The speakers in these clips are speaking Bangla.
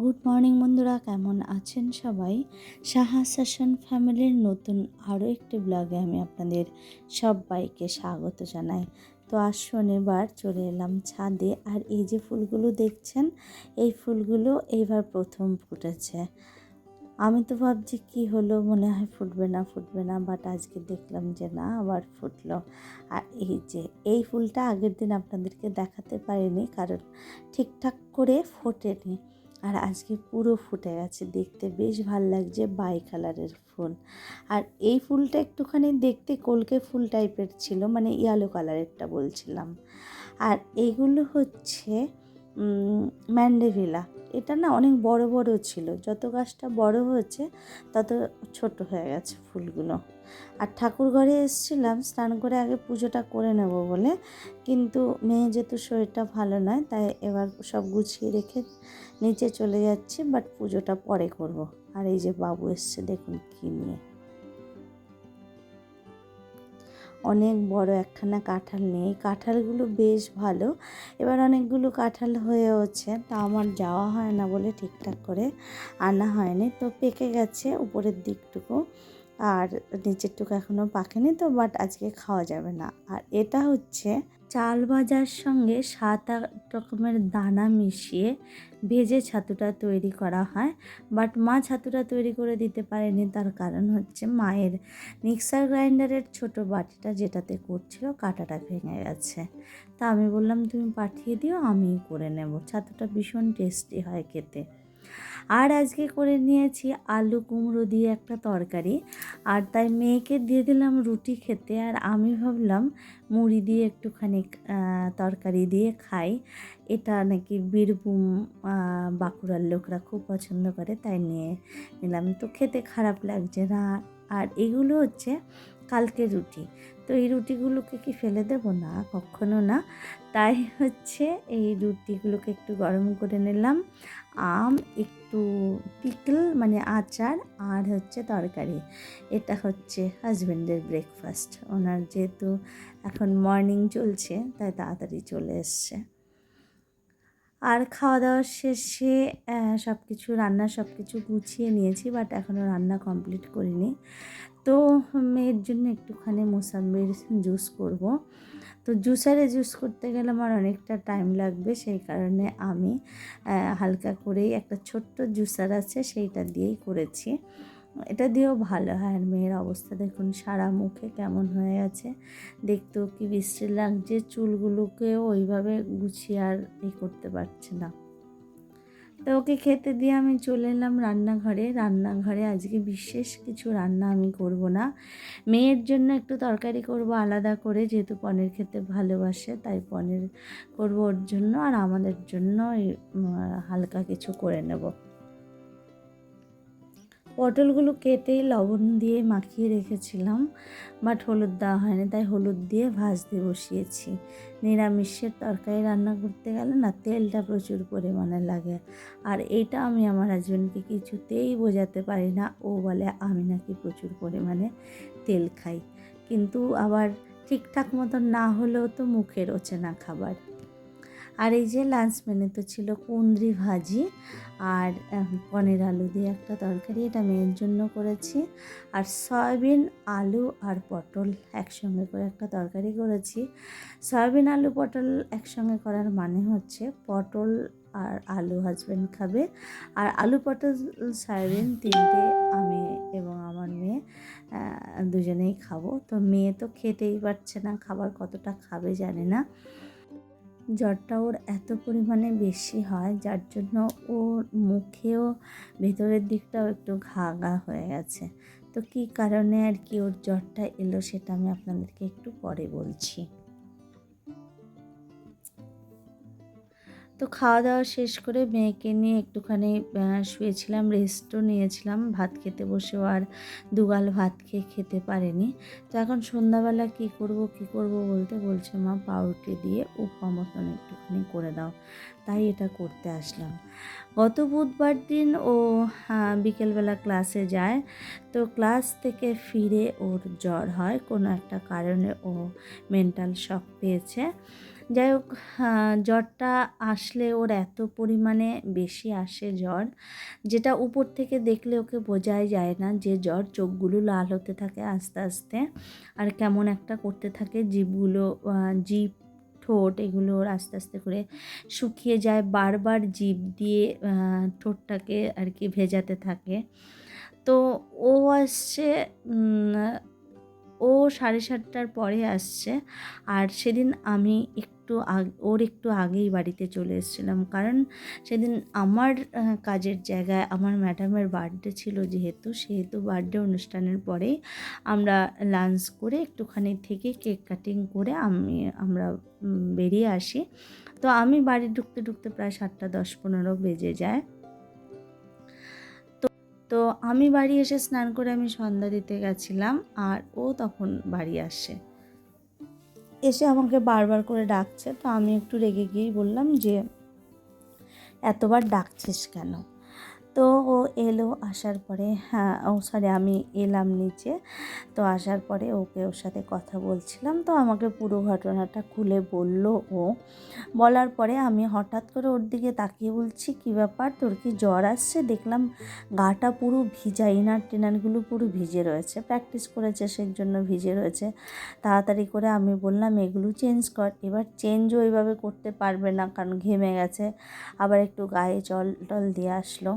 গুড মর্নিং বন্ধুরা। কেমন আছেন সবাই? সাহা সেশন ফ্যামিলির নতুন আরও একটি ব্লগে আমি আপনাদের সবাইকে স্বাগত জানাই। তো আজ শনিবার চলে এলাম ছাদে। আর এই যে ফুলগুলো দেখছেন, এই ফুলগুলো এইবার প্রথম ফুটেছে। আমি তো ভাবছি, কি হলো? মনে হয় ফুটবে না ফুটবে না। বাট আজকে দেখলাম যে না, আবার ফুটলো। আর এই যে, এই ফুলটা আগের দিন আপনাদেরকে দেখাতে পারিনি। কারণ ঠিকঠাক করে ফোটেনি। আর আজকে পুরো ফুটে গেছে। দেখতে বেশ ভালো লাগছে বাই কালারের ফুল। আর এই ফুলটা একটুখানি দেখতে কলকে ফুল টাইপের ছিল মানে ইয়েলো কালারেরটা বলছিলাম। আর এইগুলো হচ্ছে ম্যান্ডেভিলা এটা না অনেক বড় বড় ছিল। যত গাছটা বড় হয়েছে, তত ছোট হয়ে গেছে ফুলগুলো। আর ঠাকুর ঘরে এসেছিলাম, স্নান করে আগে পুজোটা করে নেব বলে। কিন্তু মেয়ে যেহেতু শরীরটা ভালো নয়, তাই এবার সব গুছিয়ে রেখে নিচে চলে যাচ্ছি বাট পুজোটা পরে করব। আর এই যে বাবু এসছে, দেখুন কী নিয়ে। অনেক বড় একখানা কাঁঠাল নেই। কাঁঠালগুলো বেশ ভালো। এবার অনেকগুলো কাঁঠাল হয়েওছে তা আমার যাওয়া হয় না বলে ঠিকঠাক করে আনা হয়নি। তো পেকে গেছে উপরের দিকটুকু। আর নিচেরটুকু এখনও পাকেনি তো বাট আজকে খাওয়া যাবে না। আর এটা হচ্ছে চাল ভাজার সঙ্গে সাত আট রকমের দানা মিশিয়ে ভেজে ছাতুটা তৈরি করা হয়। বাট মা ছাতুটা তৈরি করে দিতে পারেনি, তার কারণ হচ্ছে মায়ের মিক্সার গ্রাইন্ডারের ছোট বাটিটা যেটাতে করছিল কাঁটাটা ভেঙে গেছে। তা আমি বললাম, তুমি পাঠিয়ে দিও, আমিই করে নেব। ছাতুটা ভীষণ টেস্টি হয় খেতে। আর আজকে করে নিয়েছি আলু কুমড়ো দিয়ে একটা তরকারি। আর তাই মেয়েকে দিয়ে দিলাম রুটি খেতে, আর আমি ভাবলাম মুড়ি দিয়ে একটুখানি তরকারি দিয়ে খাই। এটা নাকি বীরভূম বাঁকুড়ার লোকরা খুব পছন্দ করে, তাই নিয়ে নিলাম। তো খেতে খারাপ লাগছে না। আর এগুলো হচ্ছে কালকে রুটি। তো এই রুটিগুলোকে কি ফেলে দেব? না, কখনো না। তাই হচ্ছে এই রুটিগুলোকে একটু গরম করে নিলাম। আম, একটু পিকল মানে আচার আর হচ্ছে তরকারি। এটা হচ্ছে হাজব্যান্ডের ব্রেকফাস্ট ওনার যেহেতু এখন মর্নিং চলছে, তাই তাড়াতাড়ি চলে এসছে। আর খাওয়া দাওয়ার শেষে সব কিছু রান্না সব কিছু গুছিয়ে নিয়েছি বাট এখনও রান্না কমপ্লিট করিনি। তো মেয়ের জন্য একটুখানি মোসাম্বির জুস করব। তো জুসারে জুস করতে গেলে আমার অনেকটা টাইম লাগবে, সেই কারণে আমি হালকা করেই একটা ছোট্ট জুসার আছে, সেইটা দিয়েই করেছি। এটা দিয়েও ভালো হয়। আর মেয়ের অবস্থা দেখুন, সারা মুখে কেমন হয়ে গেছে। দেখতেও কি বিশ্রী লাগছে, চুলগুলোকেও ওইভাবে গুছিয়ে আর ই করতে পারছে না। তো ওকে খেতে দিয়ে আমি চলে এলাম রান্নাঘরে। রান্নাঘরে আজকে বিশেষ কিছু রান্না আমি করব না। মেয়ের জন্য একটু তরকারি করব আলাদা করে, যেহেতু পনির খেতে ভালোবাসে, তাই পনির করব ওর জন্য। আর আমাদের জন্য হালকা কিছু করে নেব। পটলগুলো কেটে লবণ দিয়ে মাখিয়ে রেখেছিলাম, বাট হলুদ দেওয়া হয়নি, তাই হলুদ দিয়ে ভাজতে বসিয়েছি। নিরামিষের তরকারি রান্না করতে গেলে না, তেলটা প্রচুর পরিমাণে লাগে। আর এইটা আমি আমার হাজব্যান্ডকে কিছুতেই বোঝাতে পারি না, ও বলে আমি নাকি প্রচুর পরিমাণে তেল খাই। কিন্তু আবার ঠিকঠাক মতন না হলেও তো মুখে রোচে না খাবার। আর এই যে লাঞ্চ মেনে তো ছিল কুন্দ্রি ভাজি আর পনির আলু দিয়ে একটা তরকারি, এটা মেয়ের জন্য করেছি। আর সয়াবিন, আলু আর পটল একসঙ্গে করে একটা তরকারি করেছি। সয়াবিন, আলু, পটল একসঙ্গে করার মানে হচ্ছে পটল আর আলু হাজব্যান্ড খাবে। আর আলু, পটল, সয়াবিন তিনটে আমি এবং আমার মেয়ে দুজনেই খাব। তো মেয়ে তো খেতেই পারছে না, খাবার কতটা খাবে জানে না। জ্বরটা ওর এত পরিমাণে বেশি হয়, যার জন্য ওর মুখেও ভেতরের দিকটাও একটু ঘা ঘা হয়ে গেছে। তো কী কারণে আর কি ওর জ্বরটা এলো সেটা আমি আপনাদেরকে একটু পরে বলছি। তো খাওয়া দাওয়া শেষ করে মেয়েকে নিয়ে একটুখানি শুয়েছিলাম রেস্টও নিয়েছিলাম। ভাত খেতে বসেও আর দুগাল ভাত খেয়ে খেতে পারেনি। তো এখন সন্ধ্যাবেলা কি করব কি করব বলতে বলছে, মা, পাউরুটি দিয়ে উপমা মতন একটুখানি করে দাও। তাই এটা করতে আসলাম। গত বুধবার দিন ও বিকেলবেলা ক্লাসে যায়। তো ক্লাস থেকে ফিরে ওর জ্বর হয়। কোনো একটা কারণে ও মেন্টাল শক পেয়েছে। যাই হোক জ্বরটা আসলে ওর এত পরিমাণে বেশি আসে জ্বর যেটা উপর থেকে দেখলে ওকে বোঝাই যায় না যে জ্বর চোখগুলো লাল হতে থাকে আস্তে আস্তে আর কেমন একটা করতে থাকে। জিভগুলো আহ, জিভ ঠোঁট এগুলো ওর আস্তে আস্তে করে শুকিয়ে যায়। বারবার জিভ দিয়ে ঠোঁটটাকে আর কি ভেজাতে থাকে। তো ও আসছে ও সাড়ে সাতটার পরে আসছে। আর সেদিন আমি একটু আগ, ওর একটু আগেই বাড়িতে চলে এসেছিলাম। কারণ সেদিন আমার কাজের জায়গায় আমার ম্যাডামের বার্থডে ছিল যেহেতু, সেহেতু বার্থডে অনুষ্ঠানের পরেই আমরা লাঞ্চ করে একটুখানি থেকে কেক কাটিং করে আমি, আমরা বেরিয়ে আসি। তো আমি বাড়ি ঢুকতে ঢুকতে প্রায় সাতটা দশ পনেরো বেজে যায়। তো আমি বাড়ি এসে স্নান করে আমি সন্ধ্যা দিতে গেছিলাম আর ও তখন বাড়ি আসে। এসে আমাকে বারবার করে ডাকছে, তো আমি একটু রেগে গিয়েই বললাম যে, এতবার ডাকছিস কেন? তো ও এলো আসার পরে হ্যাঁ ও সরি আমি এলাম নিচে। তো আসার পরে ওকে ওর সাথে কথা বলছিলাম। তো আমাকে পুরো ঘটনাটা খুলে বলল ও। বলার পরে আমি হঠাৎ করে ওর দিকে তাকিয়ে বলছি, কী ব্যাপার? তোর কি জ্বর আসছে? দেখলাম গাটা পুরো ভিজা ইনার টিনারগুলো পুরো ভিজে রয়েছে। প্র্যাকটিস করেছে, সেই জন্য ভিজে রয়েছে। তাড়াতাড়ি করে আমি বললাম, এগুলো চেঞ্জ কর। এবার চেঞ্জও ওইভাবে করতে পারবে না, কারণ ঘেমে গেছে। আবার একটু গায়ে জল টল দিয়ে আসলো।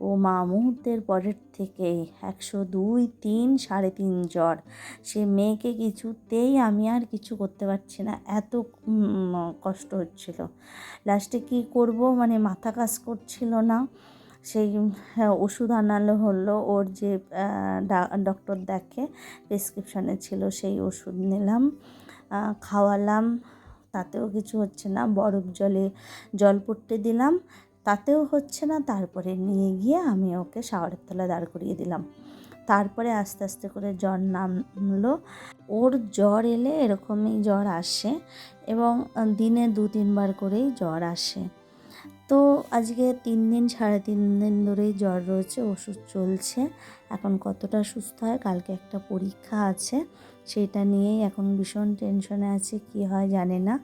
ও মা মুহূর্তের পরের থেকেই একশো দুই তিন সাড়ে তিন জ্বর। সে মেয়েকে কিছুতেই আমি আর কিছু করতে পারছি না। এত কষ্ট হচ্ছিল। লাস্টে কি করব? মানে মাথা কাজ করছিল না। সেই হ্যাঁ, ওষুধ আনালো হলো। ওর যে ডক্টর দেখে প্রেসক্রিপশানে ছিল সেই ওষুধ নিলাম খাওয়ালাম। তাতেও কিছু হচ্ছে না। বরফ জলে জল পড়তে দিলাম। তাতেও হচ্ছে না, তারপরে নিয়ে গিয়ে আমি ওকে শাওয়ারের তলায় দাঁড় করিয়ে দিলাম। তারপরে আস্তে আস্তে করে জ্বর নামলো। ওর জ্বর এলে এরকমই জ্বর আসে এবং দিনে দু তিনবার করেই জ্বর আসে। তো আজকে তিন দিন, সাড়ে তিন দিন ধরেই জ্বর রয়েছে, ওষুধ চলছে। এখন কতটা সুস্থ হয়, কালকে একটা পরীক্ষা আছে, সেটা নিয়েই এখন ভীষণ টেনশনে আছে, কি হয় জানে না।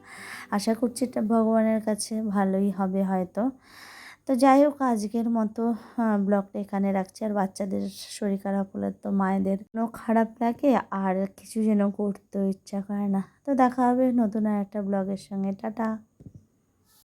আশা করছি এটা ভগবানের কাছে ভালোই হবে হয়তো। তো যাই হোক, আজকের মতো ব্লগটা এখানে রাখছি। আর বাচ্চাদের শরীর খারাপ হলে তো মায়েদের খারাপ লাগে, আর কিছু যেন করতে ইচ্ছা করে না। তো দেখা হবে নতুন আর একটা ব্লগের সঙ্গে। টাটা।